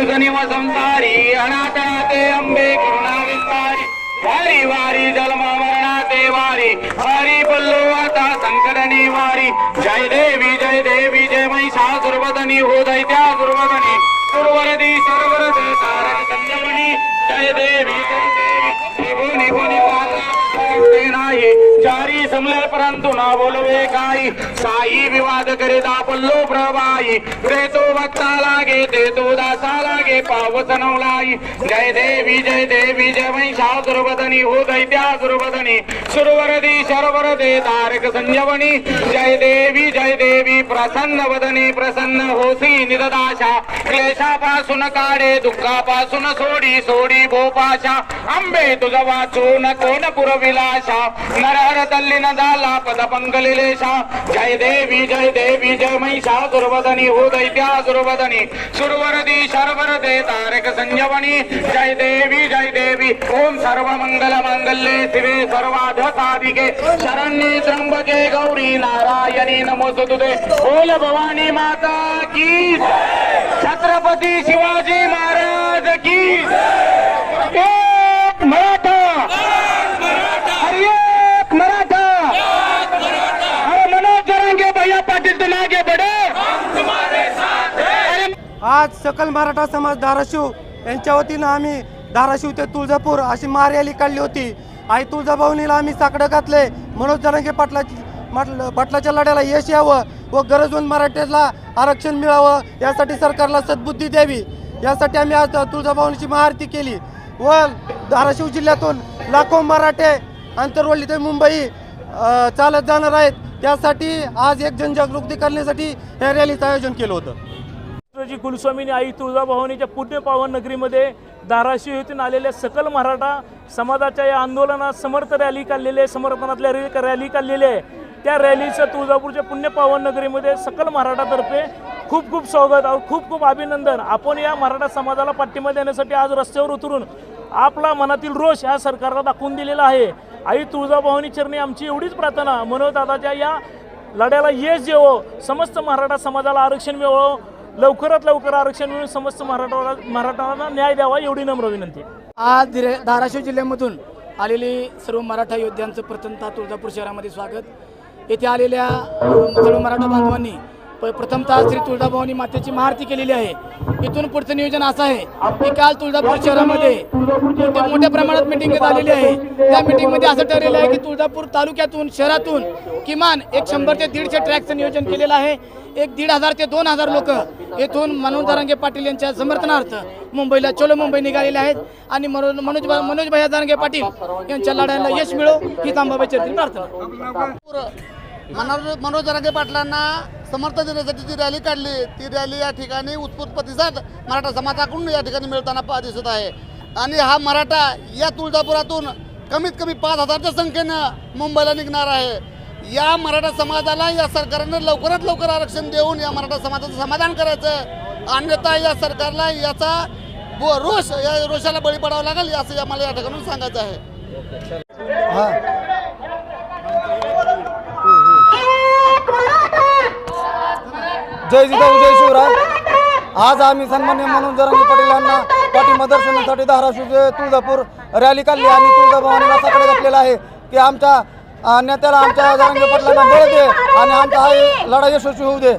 तुझ निवसंसारी अनाथनाथे अंबे करुणा विस्तारी वारी वारी जन्म मरणाचे वारी हरी पल्लो आता संकट निवारी जय देवी जय देवी जय महिषासुरवदनी हो दैत्या सुरवदनी सुरवरदी सर्वरद तारक संयमनी जय देवी जय नाही. जारी समले परंतु ना बोलवे काही. साई विवाद करिता पल्लो प्रवाई ते भक्ता लागे ते तो दासा लागे पावस नवलाई जय देवी जय देवी जय वैशा महिषासुरवदनी हो दैत्या सुरवदनी सुरवरदी शर्वरदे तारक संजवनी. जय देवी जय देवी प्रसन्न वदनी प्रसन्न होसी निददाशा. क्लेशापासून काढे दुःखापासून सोडी सोडी भोपाशा. आंबे तुझ वाचून कोण पुरविलाशा? नरहर तल्ली न झाला पद पंगलिलेशा जय देवी जय देवी जय महिषा सुरवदनी हो दैत्या सुरवदनी सुरवरदी शर्वर दे तारक संजवनी जय देवी जय देवी ओम सर्व मंगल मांगल्ये शिवे सर्वाध साधिके शरण्ये त्र्यंबके नारायणी होते बोल भवानी माता की छत्रपती शिवाजी महाराज की एक मराठा। अरे एक मराठा। अरे मनोज जरांगे भैया पाटील तुम आगे आज सकल मराठा समाज धाराशिव यांच्या वतीनं आम्ही धाराशिव ते तुळजापूर अशी मारयाली काढली होती. आई तुळजाभवनीला आम्ही साकडं घातले. मनोज जरांगे पाटलाची पाटलाच्या लढ्याला यश यावं व गरजवंत मराठ्याला आरक्षण मिळावं यासाठी सरकारला सद्बुद्धी द्यावी. यासाठी आम्ही आज तुळजाभवानीची महाआरती केली. व धाराशिव जिल्ह्यातून लाखो मराठे आंतरवली ते मुंबई चालत जाणार आहेत. त्यासाठी आज एक जनजागृती करण्यासाठी या रॅलीचं आयोजन केलं होतं. जी कुलस्वामीनी आई तुळजाभवानीच्या पुण्य पावन नगरीमध्ये धाराशिव येथून आलेल्या सकल मराठा समाजाच्या या आंदोलनात समर्थ रॅली काढलेली आहे समर्थनातल्या रॅली रॅली काढलेली आहे. त्या रॅलीचं तुळजापूरच्या पुण्य पावन नगरीमध्ये सकल मराठातर्फे खूप खूप स्वागत और खूप खूप अभिनंदन. आपण या मराठा समाजाला पाठिंबा देण्यासाठी आज रस्त्यावर उतरून आपला मनातील रोष ह्या सरकारला दाखवून दिलेला आहे. आई तुळजाभवानी चरणी आमची एवढीच प्रार्थना. मनोदादाच्या या लढ्याला यश देवो समस्त मराठा समाजाला आरक्षण मिळवो. लवकरात लवकर आरक्षण मिळून समस्त मराठा मराठांना न्याय द्यावा एवढी नम्र विनंती. आज धाराशिव जिल्ह्यामधून आलेली सर्व मराठा योद्ध्यांचं प्रथमतः तुळजापूर शहरामध्ये स्वागत. येथे आलेल्या सर्व मराठा बांधवांनी प प्रथमतः श्री तुळजाभवानी मातेची महाआरती केलेली आहे. इथून पुढचं नियोजन असं आहे की काल तुळजापूर शहरामध्ये मोठ्या मोठ्या प्रमाणात मिटिंग झालेली आहे. त्या मिटिंगमध्ये असं ठरलेलं आहे की तुळजापूर तालुक्यातून शहरातून किमान एक शंभर ते दीडशे ट्रॅकचं नियोजन केलेलं आहे. एक दीड हजार ते दोन हजार लोक येथून मनोज दारांगे पाटील यांच्या समर्थनार्थ मुंबईला चलो मुंबई निघालेले आहेत. आणि मनोज मनोज मनोज भैया दारांगे पाटील यांच्या लढ्याला यश मिळो ही तांबाबाई चरित्री प्रार्थना. मनोज मनोज जरांगे पाटलांना समर्थन देण्यासाठी जी रॅली काढली ती रॅली या ठिकाणी उत्स्फूर्त प्रतिसाद मराठा समाजाकडून या ठिकाणी मिळताना दिसत आहे. आणि हा मराठा या तुळजापुरातून कमीत कमी पाच हजारच्या संख्येनं मुंबईला निघणार आहे. या मराठा समाजाला या सरकारनं लवकरात लवकर आरक्षण देऊन या मराठा समाजाचं समाधान करायचं अन्यथा या सरकारला याचा रोष या रोषाला बळी पडावं लागेल असं आम्हाला या ठिकाणी सांगायचं आहे. जय जिजाऊ जय शिवराय. आज आम्ही सन्मान्य म्हणून जरांगी पाटील यांना पाठिंबा दर्शनासाठी धाराशिव तुळजापूर रॅली काढली आणि तुळजाभवानीला साकडे घातलेला आहे की आमच्या नेत्याला आमच्या जरांगी पाटलांना बळ दे आणि आमचा हा लढा यशस्वी होऊ दे.